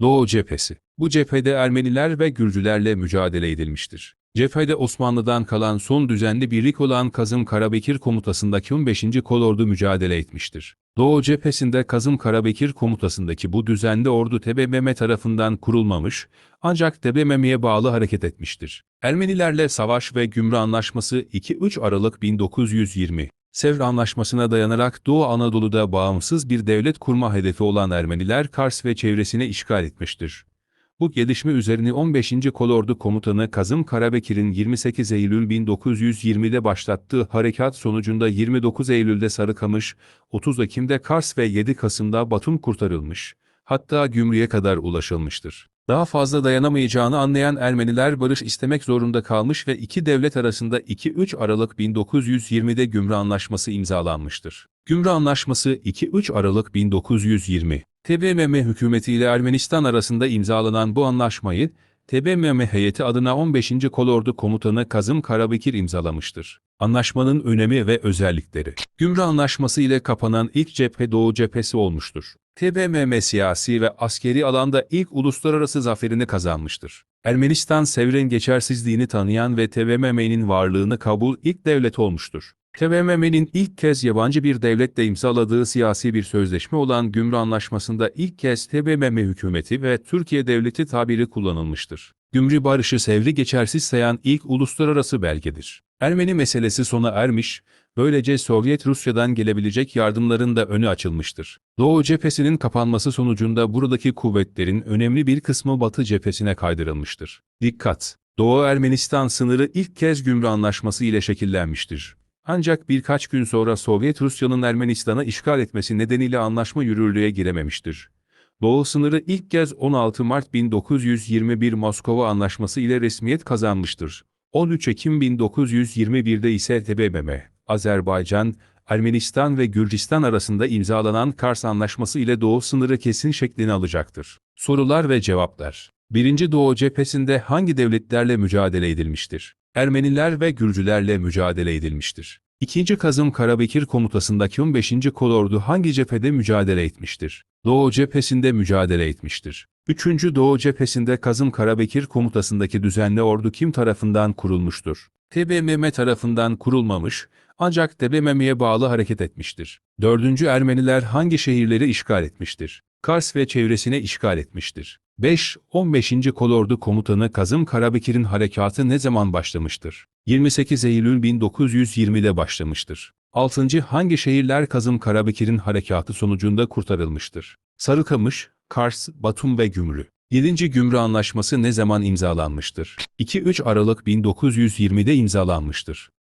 Doğu Cephesi. Bu cephede Ermeniler ve Gürcülerle mücadele edilmiştir. Cephede Osmanlı'dan kalan son düzenli birlik olan Kazım Karabekir komutasındaki 15. kolordu mücadele etmiştir. Doğu cephesinde Kazım Karabekir komutasındaki bu düzenli ordu TBMM tarafından kurulmamış, ancak TBMM'ye bağlı hareket etmiştir. Ermenilerle savaş ve gümrü anlaşması 2-3 Aralık 1920. Sevr Anlaşması'na dayanarak Doğu Anadolu'da bağımsız bir devlet kurma hedefi olan Ermeniler Kars ve çevresine işgal etmiştir. Bu gelişme üzerine 15. Kolordu Komutanı Kazım Karabekir'in 28 Eylül 1920'de başlattığı harekat sonucunda 29 Eylül'de Sarıkamış, 30 Ekim'de Kars ve 7 Kasım'da Batum kurtarılmış, hatta Gümrü'ye kadar ulaşılmıştır. Daha fazla dayanamayacağını anlayan Ermeniler barış istemek zorunda kalmış ve iki devlet arasında 2-3 Aralık 1920'de Gümrü Anlaşması imzalanmıştır. Gümrü Anlaşması 2-3 Aralık 1920 TBMM hükümeti ile Ermenistan arasında imzalanan bu anlaşmayı, TBMM heyeti adına 15. Kolordu Komutanı Kazım Karabekir imzalamıştır. Anlaşmanın önemi ve özellikleri Gümrü Anlaşması ile kapanan ilk cephe Doğu cephesi olmuştur. TBMM siyasi ve askeri alanda ilk uluslararası zaferini kazanmıştır. Ermenistan Sevr'in geçersizliğini tanıyan ve TBMM'nin varlığını kabul ilk devlet olmuştur. TBMM'nin ilk kez yabancı bir devletle imzaladığı siyasi bir sözleşme olan Gümrü Anlaşması'nda ilk kez TBMM hükümeti ve Türkiye devleti tabiri kullanılmıştır. Gümrü barışı Sevr'i geçersiz sayan ilk uluslararası belgedir. Ermeni meselesi sona ermiş, böylece Sovyet Rusya'dan gelebilecek yardımların da önü açılmıştır. Doğu cephesinin kapanması sonucunda buradaki kuvvetlerin önemli bir kısmı Batı cephesine kaydırılmıştır. Dikkat! Doğu Ermenistan sınırı ilk kez Gümrü Anlaşması ile şekillenmiştir. Ancak birkaç gün sonra Sovyet Rusya'nın Ermenistan'a işgal etmesi nedeniyle anlaşma yürürlüğe girememiştir. Doğu sınırı ilk kez 16 Mart 1921 Moskova Anlaşması ile resmiyet kazanmıştır. 13 Ekim 1921'de ise TBMM, Azerbaycan, Ermenistan ve Gürcistan arasında imzalanan Kars Anlaşması ile Doğu sınırı kesin şeklini alacaktır. Sorular ve cevaplar 1. Doğu cephesinde hangi devletlerle mücadele edilmiştir? Ermeniler ve Gürcülerle mücadele edilmiştir. 2. Kazım Karabekir komutasındaki 15. kolordu hangi cephede mücadele etmiştir? Doğu cephesinde mücadele etmiştir. 3. Doğu cephesinde Kazım Karabekir komutasındaki düzenli ordu kim tarafından kurulmuştur? TBMM tarafından kurulmamış, ancak TBMM'ye bağlı hareket etmiştir. 4. Ermeniler hangi şehirleri işgal etmiştir? Kars ve çevresine işgal etmiştir. 5. 15. Kolordu Komutanı Kazım Karabekir'in harekatı ne zaman başlamıştır? 28 Eylül 1920'de başlamıştır. 6. Hangi şehirler Kazım Karabekir'in harekatı sonucunda kurtarılmıştır? Sarıkamış, Kars, Batum ve Gümrü. 7. Gümrü Anlaşması ne zaman imzalanmıştır? 2-3 Aralık 1920'de imzalanmıştır.